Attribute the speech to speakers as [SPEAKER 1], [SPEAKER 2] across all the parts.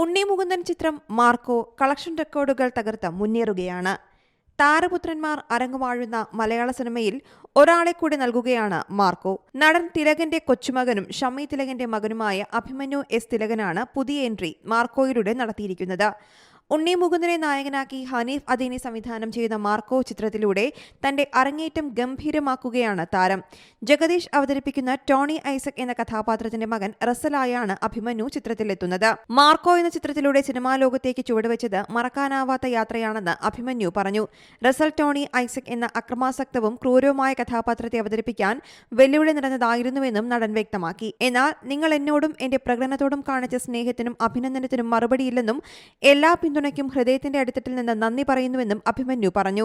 [SPEAKER 1] ഉണ്ണി മുകുന്ദൻ ചിത്രം Marco collection റെക്കോർഡുകൾ തകർത്ത് മുന്നേറുകയാണ്. താരപുത്രന്മാർ അരങ്ങുവാഴുന്ന മലയാള സിനിമയിൽ ഒരാളെ കൂടി നൽകുകയാണ് മാർക്കോ. നടൻ തിലകന്റെ കൊച്ചുമകനും ഷമ്മി തിലകന്റെ മകനുമായ അഭിമന്യു എസ് തിലകനാണ് പുതിയ എൻട്രി മാർക്കോയിലൂടെ നടത്തിയിരിക്കുന്നത്. ഉണ്ണി മുകുന്ദനെ നായകനാക്കി ഹനീഫ് അദീനി സംവിധാനം ചെയ്ത മാർക്കോ ചിത്രത്തിലൂടെ തന്റെ അരങ്ങേറ്റം ഗംഭീരമാക്കുകയാണ് താരം. ജഗദീഷ് അവതരിപ്പിക്കുന്ന ടോണി ഐസക് എന്ന കഥാപാത്രത്തിന്റെ മകൻ റസലായാണ് അഭിമന്യു ചിത്രത്തിലെത്തുന്നത്. മാർക്കോ എന്ന ചിത്രത്തിലൂടെ സിനിമാ ലോകത്തേക്ക് ചുവടുവെച്ചത് മറക്കാനാവാത്ത യാത്രയാണെന്ന് അഭിമന്യു പറഞ്ഞു. റസൽ ടോണി ഐസക് എന്ന അക്രമാസക്തവും ക്രൂരവുമായ കഥാപാത്രത്തെ അവതരിപ്പിക്കാൻ വെല്ലുവിളി നിറഞ്ഞതായിരുന്നുവെന്നും നടൻ വ്യക്തമാക്കി. എന്നാൽ നിങ്ങൾ എന്നോടും എന്റെ പ്രകടനത്തോടും കാണിച്ച സ്നേഹത്തിനും അഭിനന്ദനത്തിനും മറുപടിയില്ലെന്നും എല്ലാ പിന്തുണയ്ക്കും ഹൃദയത്തിന്റെ അടിത്തട്ടിൽ നിന്ന് നന്ദി പറയുന്നുവെന്നും അഭിമന്യു പറഞ്ഞു.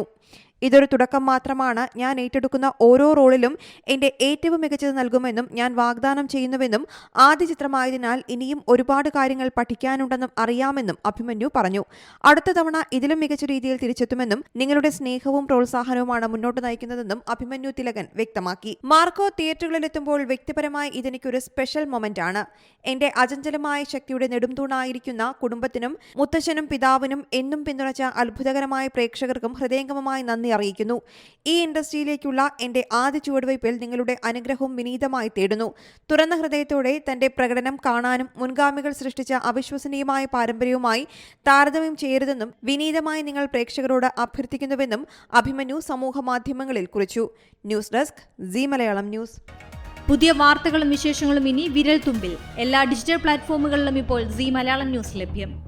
[SPEAKER 1] ഇതൊരു തുടക്കം മാത്രമാണ്. ഞാൻ ഏറ്റെടുക്കുന്ന ഓരോ റോളിലും എന്റെ ഏറ്റവും മികച്ചത് നൽകുമെന്നും ഞാൻ വാഗ്ദാനം ചെയ്യുന്നുവെന്നും ആദ്യ ചിത്രമായതിനാൽ ഇനിയും ഒരുപാട് കാര്യങ്ങൾ പഠിക്കാനുണ്ടെന്നും അറിയാമെന്നും അഭിമന്യു പറഞ്ഞു. അടുത്ത തവണ ഇതിലും മികച്ച രീതിയിൽ തിരിച്ചെത്തുമെന്നും നിങ്ങളുടെ സ്നേഹവും പ്രോത്സാഹനവുമാണ് മുന്നോട്ട് നയിക്കുന്നതെന്നും അഭിമന്യു തിലകൻ വ്യക്തമാക്കി. മാർക്കോ തിയേറ്ററുകളിലെത്തുമ്പോൾ വ്യക്തിപരമായി ഇതെനിക്കൊരു സ്പെഷ്യൽ മൊമെന്റ് ആണ് എന്റെ അചഞ്ചലമായ ശക്തിയുടെ നെടുംതൂണായിരിക്കുന്ന കുടുംബത്തിനും മുത്തശ്ശനും പിതാവിനും എന്നും പിന്തുണച്ച അത്ഭുതകരമായ പ്രേക്ഷകർക്കും ഹൃദയംഗമമായി നന്ദി അറിയിക്കുന്നു. ഈ ഇൻഡസ്ട്രിയിലേക്കുള്ള എന്റെ ആദ്യ ചുവടുവയ്പിൽ നിങ്ങളുടെ അനുഗ്രഹം വിനീതമായി തേടുന്നു. തുറന്ന ഹൃദയത്തോടെ തന്റെ പ്രകടനം കാണാനും മുൻഗാമികൾ സൃഷ്ടിച്ച അവിശ്വസനീയമായ പാരമ്പര്യവുമായി താരതമ്യം ചെയ്യരുതെന്നും വിനീതമായി നിങ്ങൾ പ്രേക്ഷകരോട് അഭ്യർത്ഥിക്കുന്നുവെന്നും അഭിമന്യു സമൂഹ മാധ്യമങ്ങളിൽ കുറിച്ചു. News desk Zee Malayalam news.
[SPEAKER 2] പുതിയ വാർത്തകളും വിശേഷങ്ങളും ഇനി വിരൽ തുമ്പിൽ എല്ലാ ഡിജിറ്റൽ പ്ലാറ്റ്ഫോമുകളിലും ഇപ്പോൾ സി മലയാളം ന്യൂസ് ലഭ്യം.